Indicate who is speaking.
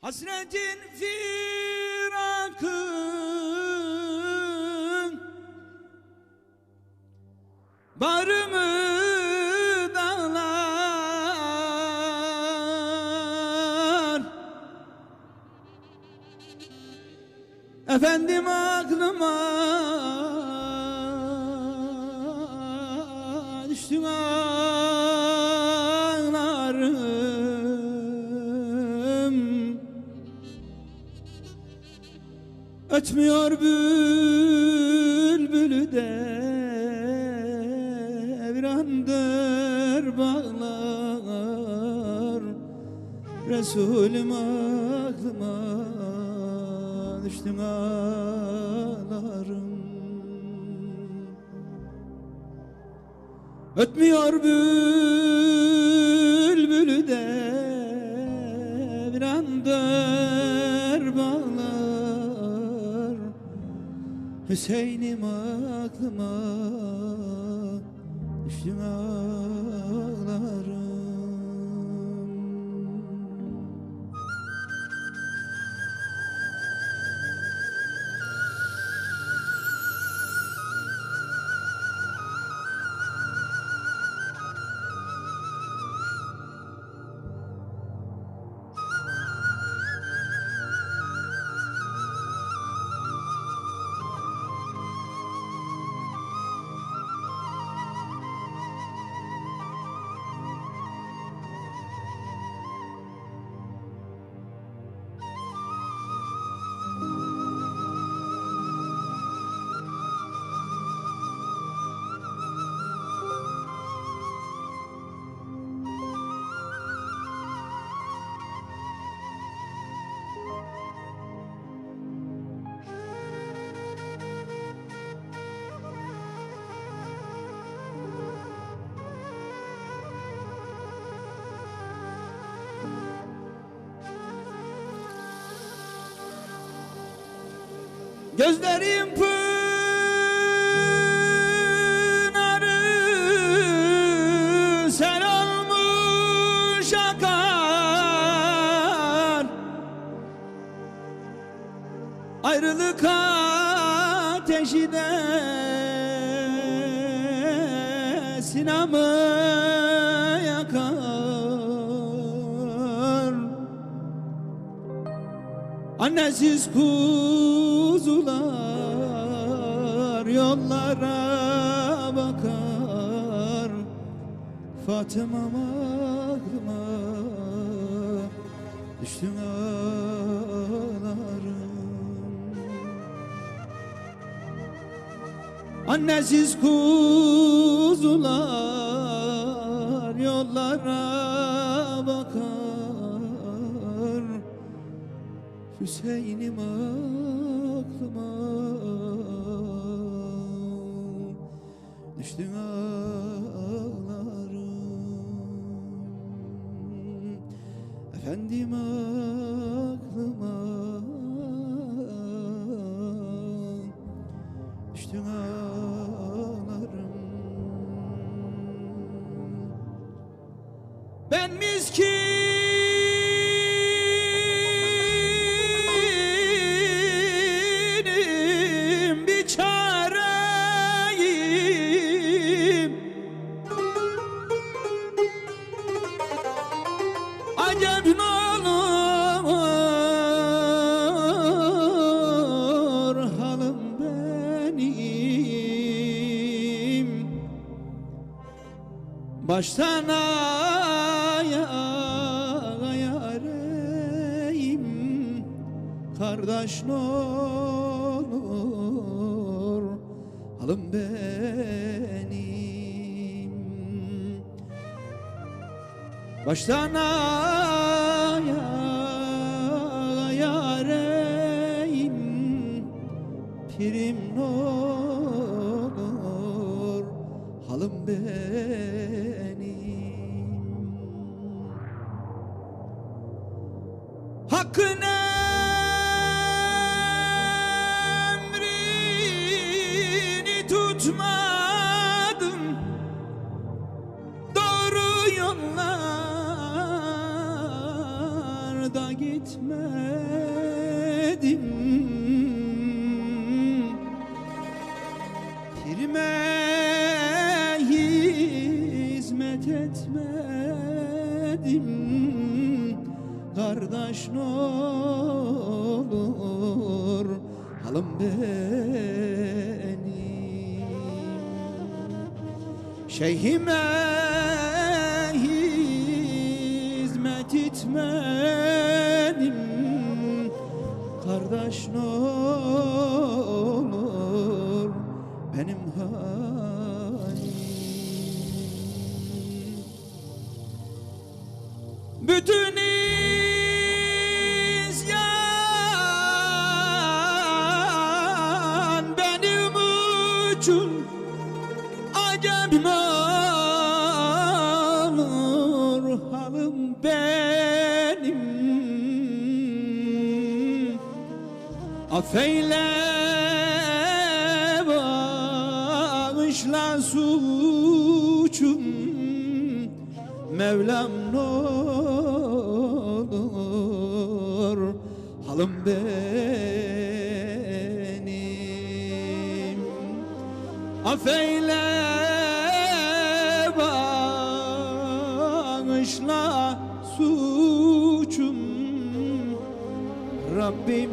Speaker 1: Hasretin firakın. Barımı dağlar. Efendim aklıma düştün ağlarım Ötmüyor bülbülü de Virandır bağlar. Resulüm aklıma düştün ağlarım. Ötmüyor bülbülü Hüseyin'im aklıma düştün ağlarım Gözlerim pınarı sen olmuş akar. Ayrılık ateşi de sinamı Annesiz kuzular yollara bakar. Fatıma'm aklıma düştün ağlarım. Annesiz kuzular yollara Hüseyin'im aklıma. Düştün ağlarım. Efendim aklıma. Düştün ağlarım. Ben miskinim Baştan ayağa yareyim Kardeş ne olur Halim benim Baştan ayağa yareyim Pirim ne olur Halim benim tutmadım Doğru yollarda gittim etmedim Pirime hizmet etmedim. Kardeş ne olur halım benim Şeyhime hizmet etmedim. Kardeş ne olur benim halim. Bütün isyan Olur halim benim. Affeyle bağışla suçum. Mevlam ne olur halim benim. Affeyle suçum. Rabbim